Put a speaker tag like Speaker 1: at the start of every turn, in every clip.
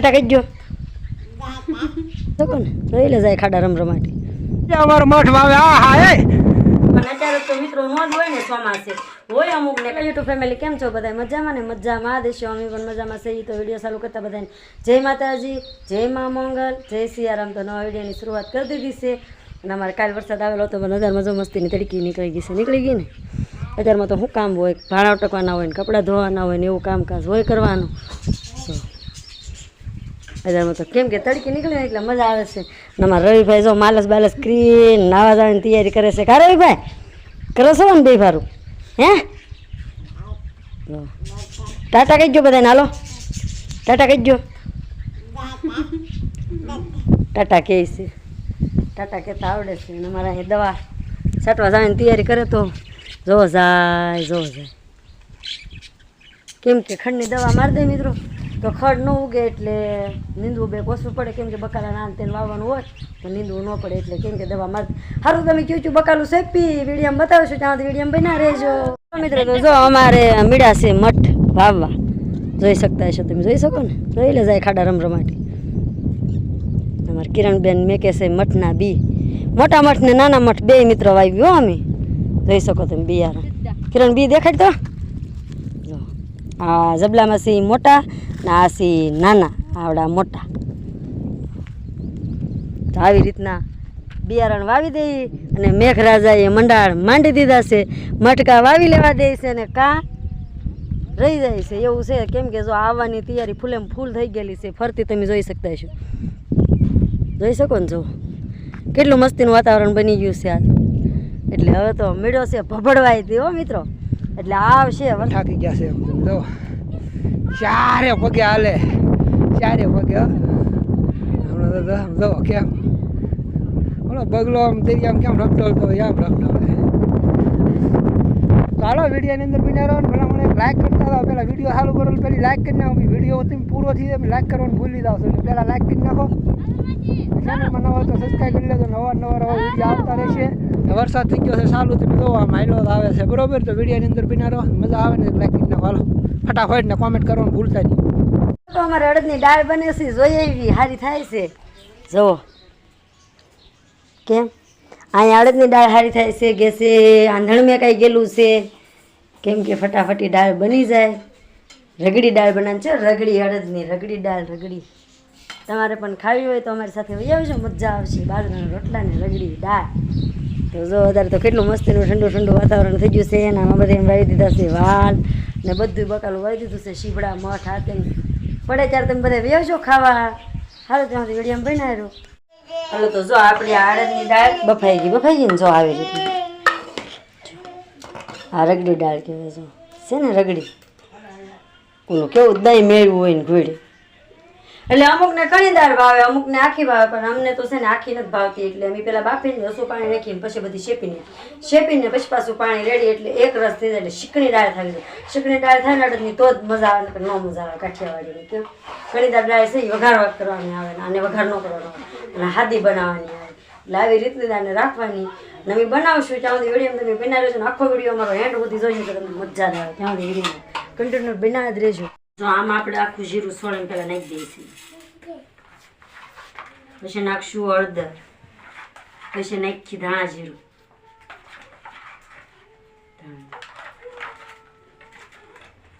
Speaker 1: ટાટા ગયો તો કોને રહી લે જાય ખાડા રમ રમાટી
Speaker 2: અમારો મઠ વાવે આ હા એ.
Speaker 1: પણ અત્યારે તો મિત્રો નો જ હોય ને ચોમાસે. હોય અમુક ને યુટ્યુબ ફેમિલી કેમ છો બધા મજામાં ને? મજામાં દેશો અમે પણ મજામાં છે તો વીડિયો ચાલુ કરતા બધાને જય માતાજી જય મા મંગલ જય સિયારામ. તો નવા વિડીયોની શરૂઆત કરી દીધી છે. અને અમારે કાલ વરસાદ આવેલો હતો પણ મજો મસ્તીની તડકી નીકળી ગઈ છે. નીકળી ગઈ ને? અત્યારમાં તો શું કામ હોય? ભાણા ટકવાના હોય ને કપડાં ધોવાના હોય ને એવું કામકાજ હોય કરવાનું. તો તો કેમ કે તડકી નીકળે એટલે મજા આવે છે. અને અમારા રવિભાઈ જો માલસ બાલસ ક્રીન નાવા જવાની તૈયારી કરે છે. કા રવિભાઈ? કરો છો ને બે ભારું? હે. ટાટા કહીજો બધાને. હાલો. ટાટા કહીજો ટાટા કહે છે. ટાટા કહેતા આવડે છે. અને અમારા એ દવા છાંટવા જવાની તૈયારી કરે તો જો જાય જો જાય. કેમ કે ખંડની દવા મારી દે મિત્રો. તો ખડ ન ઉગે એટલે નીંદવું બે કોસવું પડે. કેમ કે બકાલા નાન તેને વાવવાનું હોય તો નીંદવું ન પડે એટલે કેમ કે દવા માર સારું તમે કયું છું? બકાલું સેપી વિડીયમ બતાવશું ત્યાં વિડીયમ બના રહેજો. મિત્રો, તો જો અમારે મીડા છે મઠ વાવવા. જોઈ શકતા હશો તમે, જોઈ શકો ને? જોઈ લે જાય ખાડા રમરમાટી. અમારે કિરણબેન મેં કે છે મઠના બી. મોટા મઠ ને નાના મઠ બે મિત્રો વાવ્યો અમે. જોઈ શકો તમે બિયારણ. કિરણ, બી દેખાડ તો? આ જબલામાં સી મોટા ને આ સી નાના, આવડા મોટા. તો આવી રીતના બિયારણ વાવી દઈ અને મેઘરાજાએ મંડાળ માંડી દીધા છે, મટકા વાવી લેવા દે છે અને કા રહી જાય છે, એવું છે. કેમ કે જો આવવાની તૈયારી ફૂલેમ ફૂલ થઈ ગયેલી છે, ફરતી તમે જોઈ શકતા છો જોઈ શકો ને જો. કેટલું મસ્તીનું વાતાવરણ બની ગયું છે આજ. એટલે હવે તો મેળો છે ભભડવાય દે હો મિત્રો. એટલે આવશે હવે.
Speaker 2: થાકી ગયા છે એમ જો, ચારે પગે હાલે. ચારે પગે હમણાં તો જો કેમ? હમણાં બગલો આમ દરિયામાં કેમ રખડોળતો હોય આમ રખડોળે ચાલો વિડીયોની અંદર બિના રહો ભલા મને લાઈક કરતા હતા પહેલાં વીડિયો ચાલુ કરો પેલી લાઈક કરી નાખો. વીડિયો તમે પૂરો થઈ જાય લાઈક કરવાનું ભૂલી જાઓ છો. પહેલાં લાઈક કરી નાખો. ચેનલમાં નવા તો સબસ્ક્રાઈબ કરી લેજો. નવા નવા નવા વીડિયો આવતા રહેશે. વરસાદ થઈ ગયો છે સારું તમે જો આમ હાઈલો આવે છે. બરોબર તો વિડીયોની અંદર બિના રહો. મજા આવે ને લાઈક કરીને વાલો. ફટાફટ ને કોમેન્ટ કરવાનું ભૂલતા નહીં.
Speaker 1: તો અમારે અડદની દાળ બને છે જોઈએ એવી સારી થાય છે. જુઓ. કેમ? અહીંયા અડદની દાળ સારી થાય છે કે છે આંધણ મેં કાંઈ ગયેલું છે. કેમ કે ફટાફટી દાળ બની જાય. રગડી દાળ બનાવે છે રગડી અડદની રગડી દાળ રગડી. તમારે પણ ખાવી હોય તો અમારી સાથે વહી આવજો, મજા આવશે. બાજરાના રોટલા ને રગડી, દાળ. તો જો, અત્યારે તો કેટલું મસ્તીનું ઠંડુ ઠંડુ વાતાવરણ થઈ ગયું છે. અને આમાં બધે વાવી દીધા છે વાલ ને બધું બકાલું વાવી દીધું છે. શીબડા, મઠ હાથે પડે ત્યારે તમે બધા વ્યવજો ખાવા. હાલો ત્યાંથી વીડિયો બનાવ્યો હાલો, તો જો, આપણી આડદની દાળ બફાઈ ગઈ બફાઈ ગઈ ને જો આવી રીતે. આ રગડી દાળ કહેવાય, જો. છે ને રગડી? ઓલું કેવું દહીં મેળવું હોય ને ઘોડે એટલે અમુકને કણી દાળ ભાવે, અમુકને આખી ભાવે, પણ અમને તો છે ને આખી નથી ભાવતી. એટલે અમે પેલા બાફીને રસું પાણી નાખીને પછી બધી શેપીને શેપીને પછી પાછું પાણી રેડી, એટલે એક રસ થઈ જાય, એટલે શીકણી દાળ થાય શીકણી દાળ થાય ને તો જ મજા આવે ને ન મજા આવે કાઠિયાવાડીની, કેમ? કણીદાર દાળ દાળ છે વઘાર વાત કરવાની આવે ને આને વઘાર ન કરવાનો અને હાદી બનાવવાની આવે. એટલે આવી રીતની દાળને રાખવાની. અને અમે બનાવશું, ત્યાં સુધી વીડિયો તમે બનાવી ને આખો વીડિયો અમારો હેન્ડ સુધી જોઈએ તો તમને મજા આવે. ત્યાં સુધી વીડિયો કન્ટિન્યુ બનાવી જ રહેજો. તો આમાં આપણે આખું જીરું સોળીને પહેલાં નાખી દઈશું. પછી નાખશું હળદર. પછી નાખી ધાણા જીરું.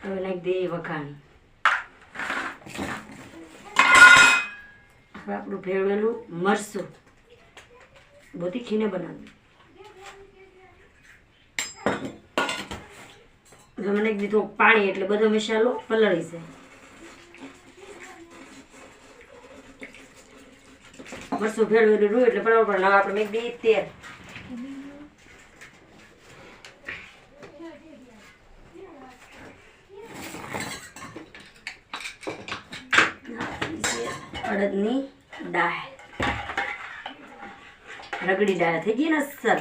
Speaker 1: હવે નાખી દઈએ વઘાણી હવે આપણું ભેળવેલું મરસું બધી ખીને બનાવ્યું હવે મને દીધું પાણી એટલે બધો મસાલો પલળી જાય. મરસું ભેળવેલું રૂ એટલે બરાબર પણ હવે આપણે મેં બે તેલ અડદની દાળ. રગડી દાળ થઈ ગઈ ને સર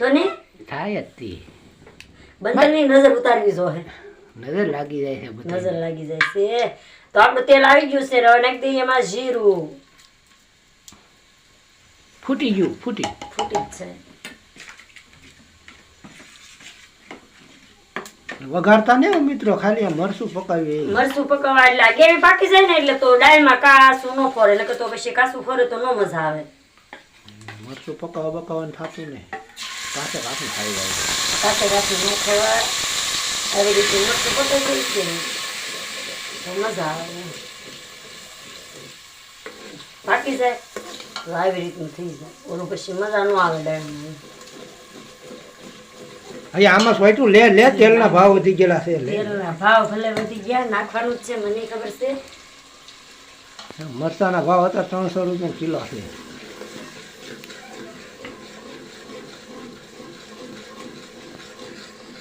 Speaker 1: છો ને
Speaker 2: થાય જ તી
Speaker 1: બંદરની નજર ઉતારવી જો હે
Speaker 2: નજર લાગી જાય છે
Speaker 1: નજર લાગી જાય છે. તો આપણું તેલ આવી ગયું છે. હવે નાખી દઈએ એમાં જીરું.
Speaker 2: ફૂટી ગયું ફૂટી.
Speaker 1: ફૂટી છે.
Speaker 2: વઘારતા ને મિત્રો ખાલી આ મરસું પકાવી
Speaker 1: મરસું પકાવવા એટલે આ કેવી પાકી જાય ને એટલે તો દાળમાં કાસું ન ફરે એટલે તો પછી કાસું ફરે તો ન મજા આવે.
Speaker 2: મરસું પકાવવા પકાવવાનું થતું ને પાસે રાખી ખાઈ જાય
Speaker 1: કાચે રાખી ન ખાવા આવી રીતે મરચું પકાવી દઈ છે તો મજા આવે. પાકી જાય તો આવી રીતનું થઈ જાય ઓલું પછી મજા ન આવે દાળમાં
Speaker 2: અહીંયા આમાં સ્વાઈટું લે લે તેલના ભાવ વધી ગયેલા છે
Speaker 1: તેલના ભાવ ભલે વધી ગયા નાખવાનું જ છે મને ખબર છે
Speaker 2: મરચાના ભાવ હતા ત્રણસો રૂપિયા કિલો છે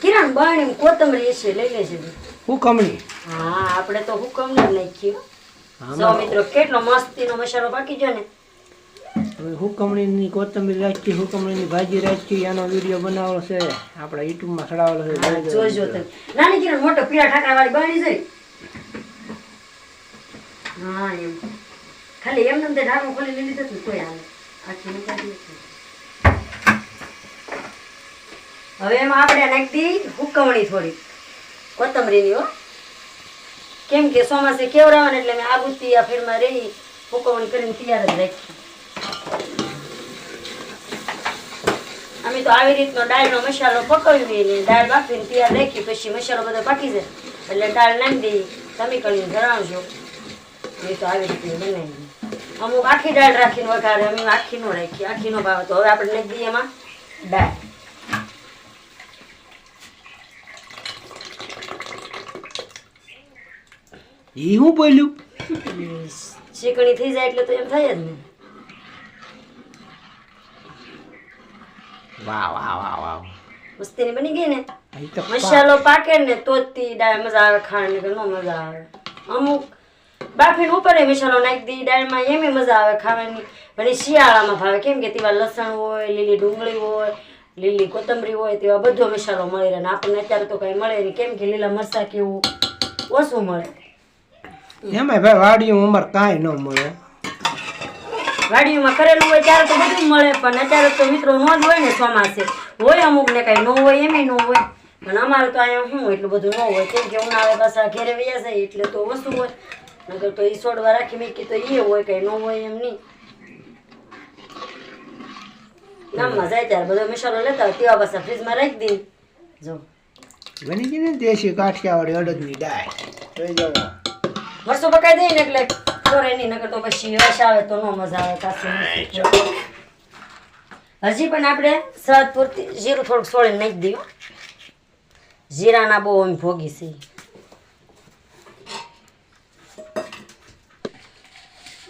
Speaker 1: કિરણ બાણી કોથમરી છે લઈ લેજે
Speaker 2: હુકમણી.
Speaker 1: હા આપણે તો હુકમણી નાખ્યો જો મિત્રો કેટલો મસ્તીનો મસાલો પાકી ગયો ને?
Speaker 2: હવે હુકમણીની કોથમીર રાખી હુકમણીની ભાજી રાખી એનો વીડિયો બનાવેલો છે. આપણા યુટ્યુબમાં ચડાવેલો છે
Speaker 1: જોજો. તમે. નાની કિરણ મોટો પીળા ઠાકરા વાળી બાણી જઈ હા એમ. ખાલી એમ નમ તે ઢાંકણું ખોલી લીધું કોઈ આવે આખી નીકળી હતી. હવે એમાં આપણે નાખી દઈ હુકવણી થોડી કોથમરીની, હો. કેમ કે ચોમાસે કેવડાવે એટલે મેં આગુથી આ ફેરમાં રહી, હુકવણી કરીને તૈયાર જ રાખી. અમે તો આવી રીતનો દાળનો મસાલો પકવી ને દાળ બાફીને તૈયાર રાખી, પછી મસાલો બધો પાકી જાય. એટલે દાળ નાખી દઈ તમે કરીને ધરાવજો એ તો આવી રીતે બનાવી. અમુક આખી દાળ રાખીને વઘારે અમે આખી નો રાખી આખી નો ભાવ તો હવે આપણે નાખી દઈએ એમાં દાળ.
Speaker 2: હું બોલ્યું?
Speaker 1: શીકણી થઈ જાય એટલે તો એમ થાય જ ને.
Speaker 2: વાહ વાહ વાહ વાહ.
Speaker 1: મસ્તીની બની ગઈ ને? મસાલો પાકે ને તો જ મજા આવે ખાણ ને નો મજા આવે. અમુક બાફીને ઉપર એ મસાલો નાખી દઈ દાળમાં એમ મજા આવે ખાવાની. પણ શિયાળામાં ભાવે કેમ કે તેવા લસણ હોય લીલી ડુંગળી હોય લીલી કોથમરી હોય તેવા બધો મસાલો મળે ને આપણને અત્યારે તો કઈ મળે નહીં. કેમ કે લીલા મરચા કેવું ઓછું મળે.
Speaker 2: એમાંય ભાઈ વાડીયું અમારે કાંઈ ન મળે.
Speaker 1: વાડીઓમાં કરેલું હોય ત્યારે તો બધું મળે પણ અત્યારે તો મિત્રો ન જ હોય ને ચોમાસે. હોય અમુક ને કઈ ન હોય એમ ન હોય. પણ અમારે તો અહીંયા શું એટલું બધું ન હોય. કેમ કે ઉનાળે પાછા ઘેરે વ્યા જાય એટલે તો વસ્તુ હોય. નકર તો એ છોડવા રાખી મૂકી તો એ હોય કઈ ન હોય એમ નહીં. ગામમાં જાય ત્યારે બધો મિશાલો લેતા હોય તેવા પાછા ફ્રીજમાં રાખી દઈ જો.
Speaker 2: બની ગઈ ને દેશી કાઠિયાવાડી અડદની દાળ. જોઈ જાઓ.
Speaker 1: મરચું પકાઈ દઈએ ને એટલે ફોરે નહીં નકર તો પછી રસ આવે તો નો મજા આવે કાચું હજી પણ આપણે સ્વાદ પૂરતી જીરું થોડુંક સોળીને નાખી દઈએ જીરાના બહુ અમે ભોગી છે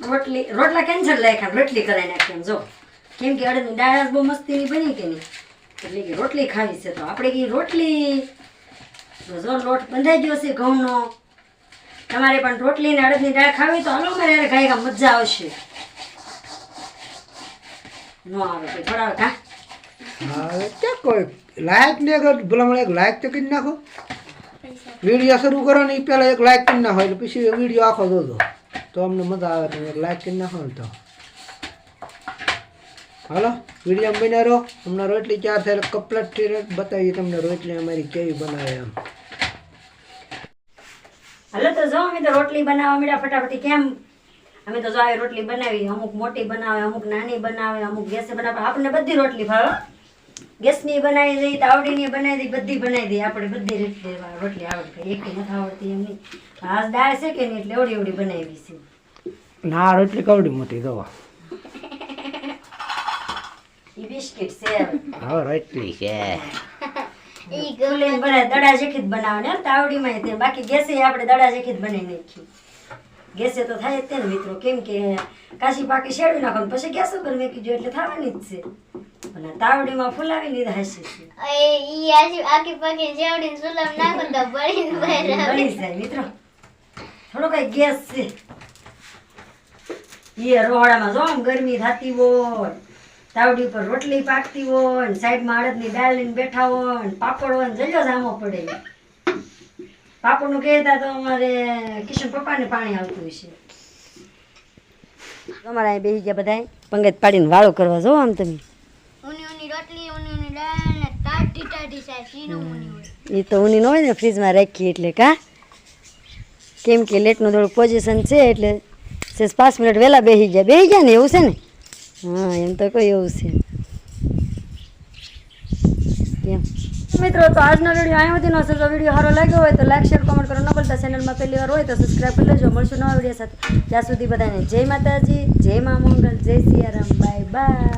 Speaker 1: રોટલી રોટલા કેન્સલ રાખ્યા રોટલી કરાવી નાખી જો. કેમ કે અડદની દાળ બહુ બહુ મસ્તીની બની કે નહીં? એટલે કે રોટલી ખાવી છે તો આપણે કે રોટલી? જો લોટ બંધાઈ ગયો છે ઘઉંનો. તમારે પણ રોટલી ને અડદની દાળ ખાવી તો હાલો મારે ખાઈ મજા આવશે.
Speaker 2: ક્યાં શરૂ કરો ને એ એક લાયક કરી નાખો, એટલે પછી વીડિયો આખો જોજો. તો અમને મજા આવે, તમે એક નાખો ને તો. હાલો, વીડિયો બન્યા રહો હમણાં રોટલી ચાર થાય કપલેટ બતાવીએ તમને રોટલી અમારી કેવી બનાવે એમ.
Speaker 1: હાલો તો જો અમે તો રોટલી બનાવવા મળ્યા ફટાફટી. કેમ? અમે તો જો આવી રોટલી બનાવી. અમુક મોટી બનાવે અમુક નાની બનાવે અમુક ગેસે બનાવે. આપણને બધી રોટલી ભાવે ગેસની બનાવી દઈએ તાવડીની બનાવી દઈએ બધી બનાવી દઈએ આપણે બધી રોટલી રોટલી આવડતી એક નથી આવડતી એમની. આજ દાળ છે કે નહીં એટલે એવડી એવડી બનાવી છે.
Speaker 2: ના રોટલી કવડી મોટી
Speaker 1: દવા બિસ્કિટ છે. હવે
Speaker 2: રોટલી છે.
Speaker 1: ફૂલીને બનાવે દડા જેખી જ બનાવે ને તાવડીમાં તે બાકી ગેસે આપણે દડા જેખી જ બનાવી નાખી. ગેસે તો થાય જ તે ને મિત્રો. કેમ કે કાશી પાકી શેડું નાખો પછી ગેસ ઉપર મેકી જો એટલે થવાની જ છે. અને તાવડીમાં ફૂલાવી લીધા હશે
Speaker 3: એ ઈ આજી આખી પાકી જેવડીને સુલમ નાખો તો બળીને બહાર.
Speaker 1: બળી જાય મિત્રો. થોડો કઈ ગેસ છે. એ રોહડામાં જો ગરમી થતી હોય. તાવડી પર રોટલી પાકતી હોય ને સાઈડમાં અડદની દાળ લઈને બેઠા હોય ને પાપડ હોય ને જલ્યો જામો પડે. પાપડનું કહેતા તો અમારે કિશન પપ્પાને પાણી આવતું હશે. તમારા અહીં બેસી ગયા બધા પંગત પાડીને વાળો કરવા જો આમ તમે. એ તો ઉની ન હોય ને ફ્રીજમાં રાખી એટલે કા? કેમ કે લેટનું થોડું પોઝિશન છે એટલે પાંચ મિનિટ વહેલા બેસી ગયા. બેસી ગયા ને એવું છે ને? હા, એમ તો કોઈ એવું છે. મિત્રો, તો આજનો વીડિયો અહીં સુધીનો છે. જો વીડિયો સારો લાગ્યો હોય તો લાઈક શેર કોમેન્ટ કરો. ન ભૂલતા ચેનલમાં પહેલી વાર હોય તો સબસ્ક્રાઈબ કરી લેજો. મળશું નવા વીડિયો સાથે. ત્યાં સુધી બધાને જય માતાજી, જય મા મંગલ, જય સિયારામ. Bye bye